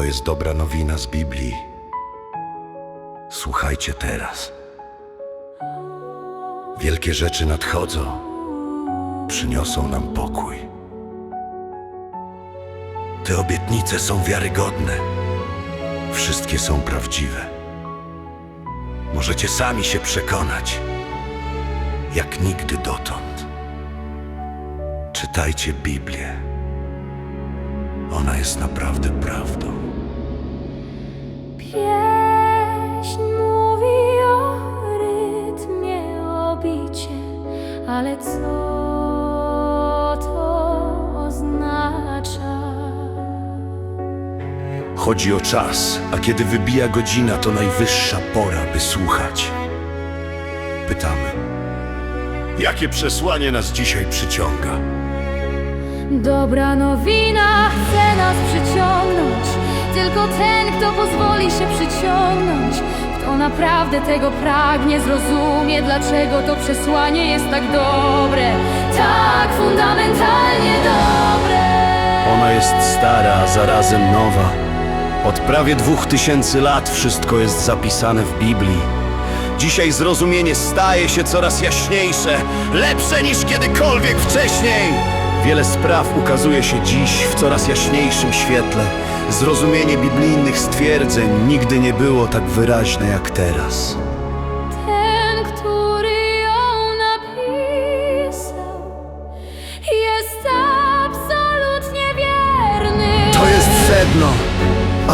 To jest dobra nowina z Biblii. Słuchajcie teraz. Wielkie rzeczy nadchodzą, przyniosą nam pokój. Te obietnice są wiarygodne, wszystkie są prawdziwe. Możecie sami się przekonać, jak nigdy dotąd. Czytajcie Biblię. Ona jest naprawdę prawdą. Pieśń mówi o rytmie, o bicie, ale co to oznacza? Chodzi o czas, a kiedy wybija godzina, to najwyższa pora, by słuchać. Pytamy, jakie przesłanie nas dzisiaj przyciąga? Dobra nowina chce nas przyciągnąć, tylko ten, kto pozwoli się przyciągnąć, kto naprawdę tego pragnie, zrozumie, dlaczego to przesłanie jest tak dobre, tak fundamentalnie dobre. Ona jest stara, a zarazem nowa. Od prawie dwóch tysięcy lat wszystko jest zapisane w Biblii. Dzisiaj zrozumienie staje się coraz jaśniejsze, lepsze niż kiedykolwiek wcześniej. Wiele spraw ukazuje się dziś w coraz jaśniejszym świetle. Zrozumienie biblijnych stwierdzeń nigdy nie było tak wyraźne jak teraz.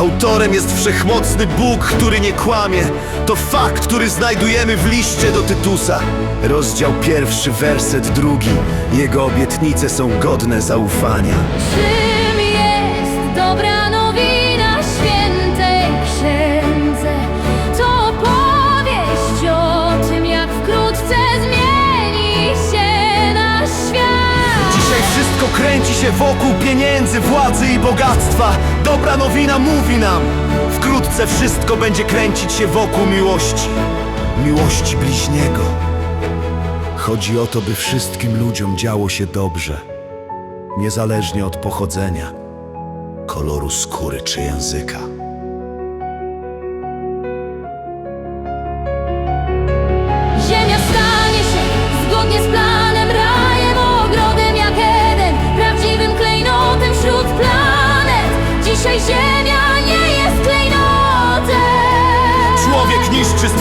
Autorem jest wszechmocny Bóg, który nie kłamie. To fakt, który znajdujemy w liście do Tytusa. Rozdział pierwszy, werset drugi. Jego obietnice są godne zaufania. Kręci się wokół pieniędzy, władzy i bogactwa. Dobra nowina mówi nam. Wkrótce wszystko będzie kręcić się wokół miłości. Miłości bliźniego. Chodzi o to, by wszystkim ludziom działo się dobrze. Niezależnie od pochodzenia, koloru skóry czy języka.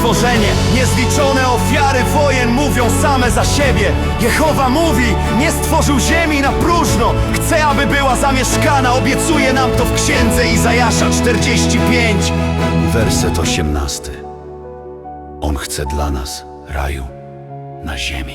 Stworzenie, niezliczone ofiary wojen mówią same za siebie. Jehowa mówi, nie stworzył ziemi na próżno, chce, aby była zamieszkana, obiecuje nam to w księdze Izajasza 45. Werset 18. On chce dla nas raju na ziemi.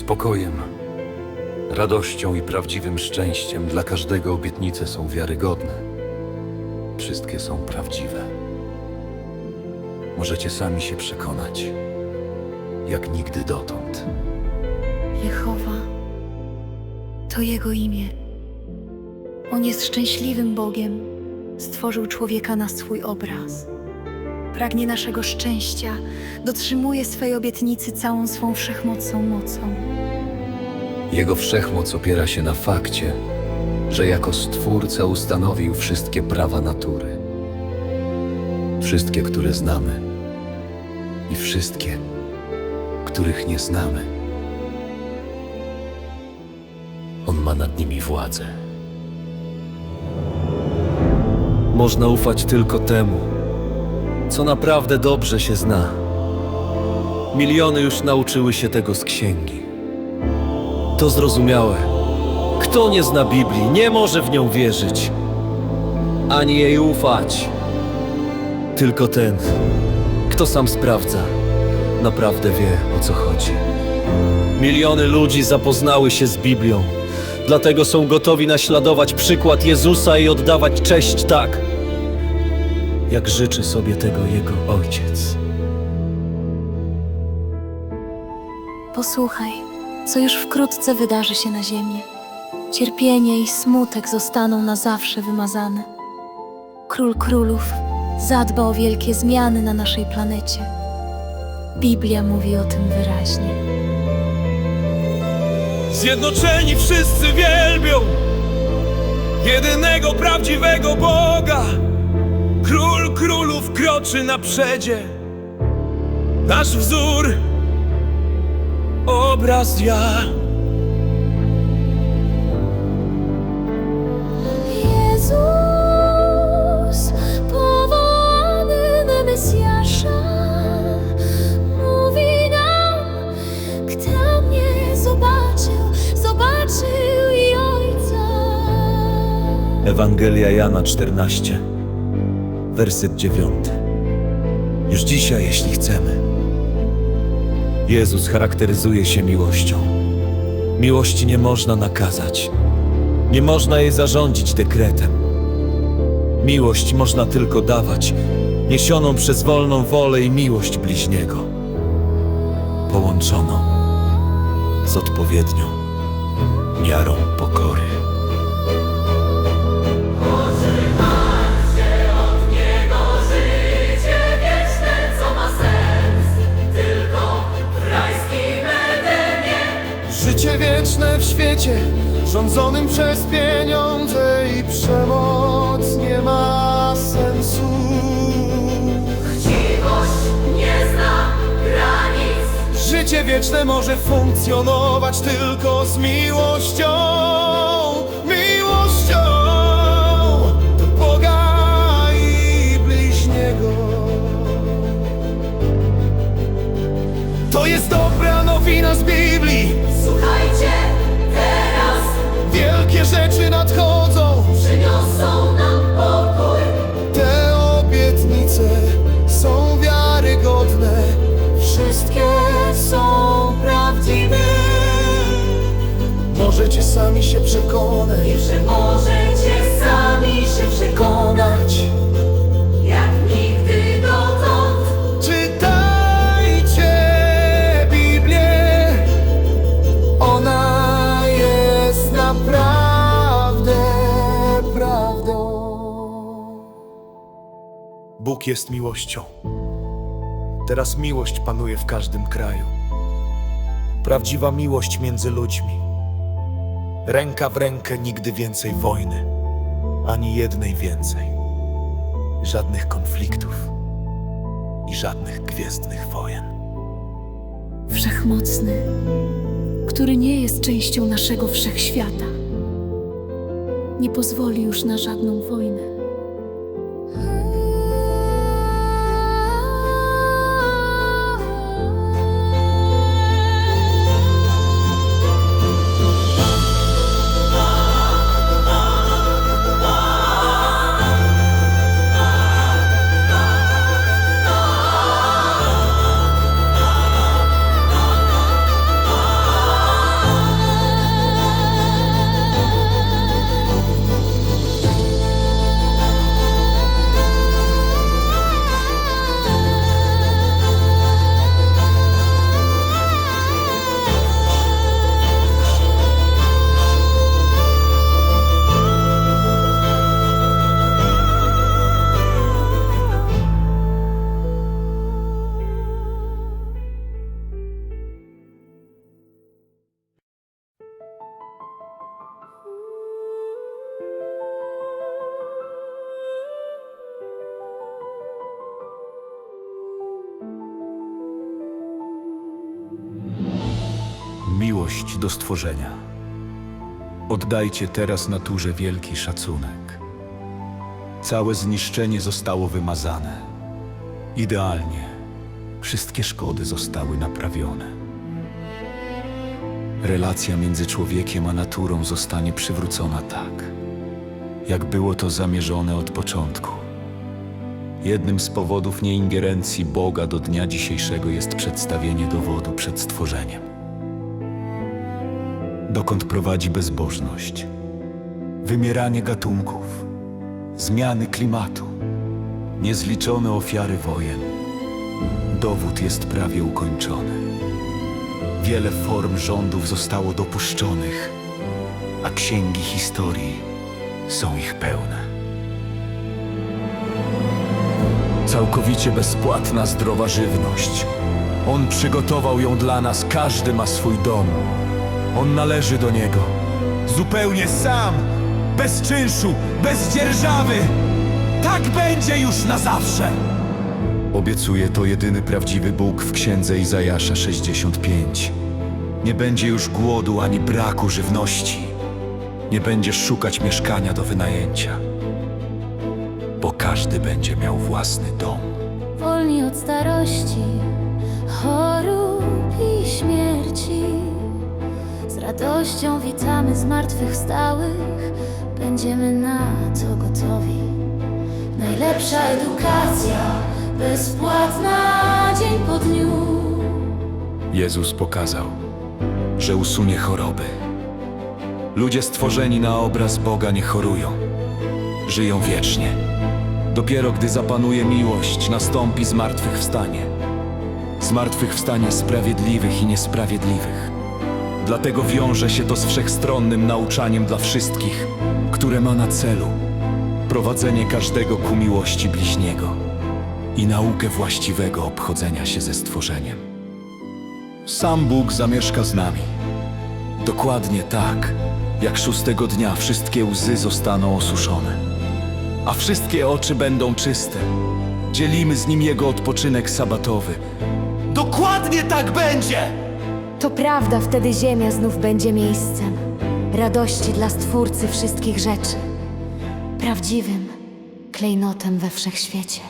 Spokojem, radością i prawdziwym szczęściem dla każdego obietnice są wiarygodne. Wszystkie są prawdziwe. Możecie sami się przekonać, jak nigdy dotąd. Jehowa to Jego imię. On jest szczęśliwym Bogiem. Stworzył człowieka na swój obraz. Pragnie naszego szczęścia, dotrzymuje swej obietnicy całą swą wszechmocną mocą. Jego wszechmoc opiera się na fakcie, że jako Stwórca ustanowił wszystkie prawa natury. Wszystkie, które znamy i wszystkie, których nie znamy. On ma nad nimi władzę. Można ufać tylko temu, co naprawdę dobrze się zna. Miliony już nauczyły się tego z księgi. To zrozumiałe. Kto nie zna Biblii, nie może w nią wierzyć, ani jej ufać. Tylko ten, kto sam sprawdza, naprawdę wie o co chodzi. Miliony ludzi zapoznały się z Biblią, dlatego są gotowi naśladować przykład Jezusa i oddawać cześć tak, jak życzy sobie tego Jego Ojciec. Posłuchaj, co już wkrótce wydarzy się na ziemi. Cierpienie i smutek zostaną na zawsze wymazane. Król królów zadba o wielkie zmiany na naszej planecie. Biblia mówi o tym wyraźnie. Zjednoczeni wszyscy wielbią jedynego prawdziwego Boga. Król królów kroczy na przedzie. Nasz wzór, obraz ja. Jezus, powołany na Mesjasza, mówi nam, kto mnie zobaczył, zobaczył i Ojca. Ewangelia Jana 14, werset 9. Już dzisiaj, jeśli chcemy. Jezus charakteryzuje się miłością. Miłości nie można nakazać. Nie można jej zarządzić dekretem. Miłość można tylko dawać, niesioną przez wolną wolę i miłość bliźniego. Połączoną z odpowiednią miarą pokory. Świecie rządzonym przez pieniądze i przemoc nie ma sensu. Życie wieczne może funkcjonować tylko z miłością, miłością do Boga i bliźniego. To jest dobra nowina z Biblii. Słuchajcie, przekonać. Że możecie sami się przekonać, jak nigdy dotąd. Czytajcie Biblię. Ona jest naprawdę prawdą. Bóg jest miłością. Teraz miłość panuje w każdym kraju. Prawdziwa miłość między ludźmi. Ręka w rękę nigdy więcej wojny, ani jednej więcej. Żadnych konfliktów i żadnych gwiezdnych wojen. Wszechmocny, który nie jest częścią naszego wszechświata, nie pozwoli już na żadną wojnę. Miłość do stworzenia. Oddajcie teraz naturze wielki szacunek. Całe zniszczenie zostało wymazane. Idealnie, wszystkie szkody zostały naprawione. Relacja między człowiekiem a naturą zostanie przywrócona tak, jak było to zamierzone od początku. Jednym z powodów nieingerencji Boga do dnia dzisiejszego jest przedstawienie dowodu przed stworzeniem. Dokąd prowadzi bezbożność, wymieranie gatunków, zmiany klimatu, niezliczone ofiary wojen. Dowód jest prawie ukończony. Wiele form rządów zostało dopuszczonych, a księgi historii są ich pełne. Całkowicie bezpłatna zdrowa żywność. On przygotował ją dla nas, każdy ma swój dom. On należy do niego. Zupełnie sam, bez czynszu, bez dzierżawy. Tak będzie już na zawsze. Obiecuje to jedyny prawdziwy Bóg w księdze Izajasza 65. Nie będzie już głodu ani braku żywności. Nie będziesz szukać mieszkania do wynajęcia, bo każdy będzie miał własny dom. Wolni od starości, chorób i śmierci. Radością witamy zmartwychwstałych, będziemy na to gotowi. Najlepsza edukacja, bezpłatna dzień po dniu. Jezus pokazał, że usunie choroby. Ludzie stworzeni na obraz Boga nie chorują, żyją wiecznie. Dopiero gdy zapanuje miłość, nastąpi zmartwychwstanie. Zmartwychwstanie sprawiedliwych i niesprawiedliwych. Dlatego wiąże się to z wszechstronnym nauczaniem dla wszystkich, które ma na celu prowadzenie każdego ku miłości bliźniego i naukę właściwego obchodzenia się ze stworzeniem. Sam Bóg zamieszka z nami. Dokładnie tak, jak szóstego dnia wszystkie łzy zostaną osuszone, a wszystkie oczy będą czyste. Dzielimy z Nim Jego odpoczynek sabatowy. Dokładnie tak będzie! To prawda, wtedy ziemia znów będzie miejscem radości dla Stwórcy wszystkich rzeczy, prawdziwym klejnotem we wszechświecie.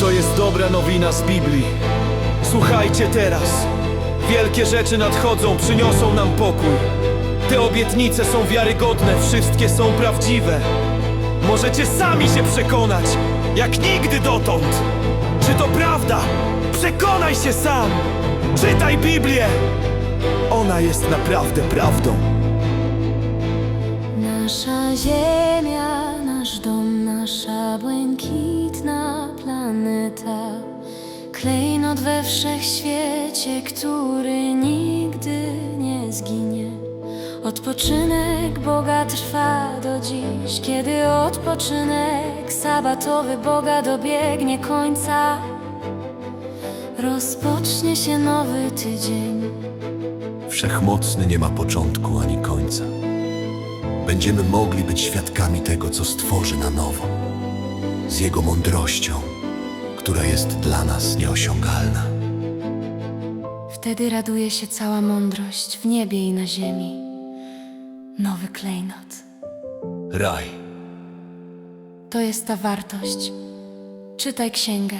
To jest dobra nowina z Biblii. Słuchajcie teraz. Wielkie rzeczy nadchodzą, przyniosą nam pokój. Te obietnice są wiarygodne, wszystkie są prawdziwe. Możecie sami się przekonać, jak nigdy dotąd. Czy to prawda? Przekonaj się sam. Czytaj Biblię. Ona jest naprawdę prawdą. Nasza ziemia, nasz dom, nasza błękitna planeta. Klejnot we wszechświecie, który nigdy nie zginie. Odpoczynek Boga trwa do dziś, kiedy odpoczynek sabatowy Boga dobiegnie końca. Rozpocznie się nowy tydzień. Wszechmocny nie ma początku ani końca. Będziemy mogli być świadkami tego, co stworzy na nowo, z Jego mądrością, która jest dla nas nieosiągalna. Wtedy raduje się cała mądrość w niebie i na ziemi. Nowy klejnot. Raj. To jest ta wartość. Czytaj księgę,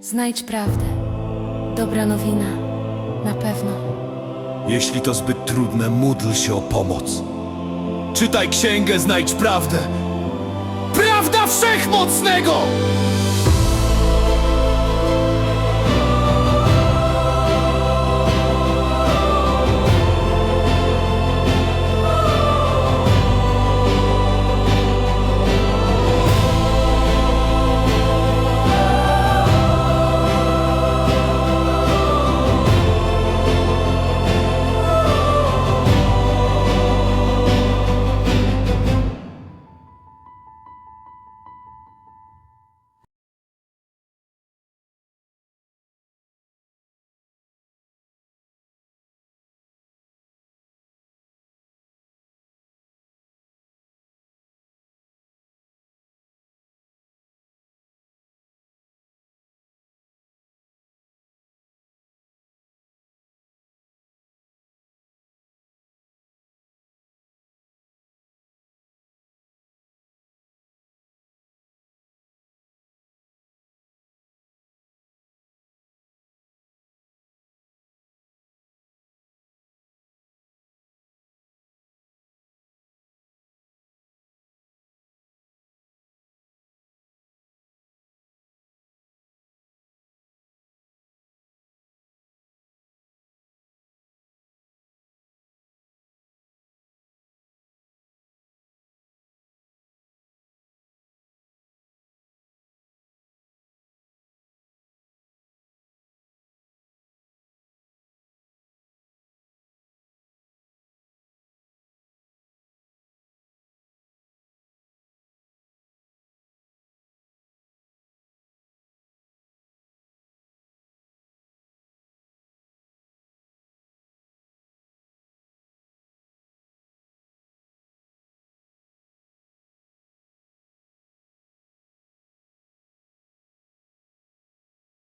znajdź prawdę. Dobra nowina, na pewno. Jeśli to zbyt trudne, módl się o pomoc. Czytaj księgę, znajdź prawdę. Prawda wszechmocnego!